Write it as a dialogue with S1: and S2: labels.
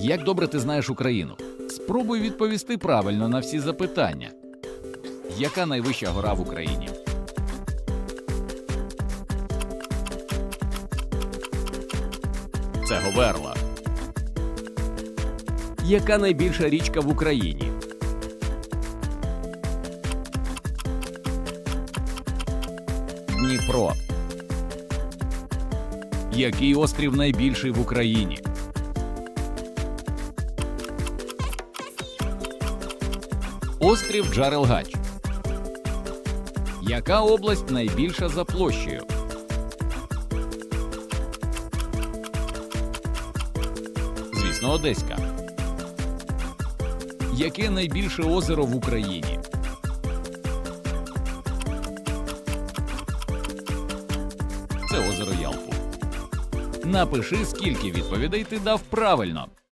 S1: Як добре ти знаєш Україну? Спробуй відповісти правильно на всі запитання. Яка найвища гора в Україні? Це Говерла.
S2: Яка найбільша річка в Україні?
S1: Дніпро. Який острів найбільший в Україні? Острів Джарелгач. Яка область найбільша за площею? Звісно, Одеська. Яке найбільше озеро в Україні? Це озеро Ялпу. Напиши, скільки відповідей ти дав правильно.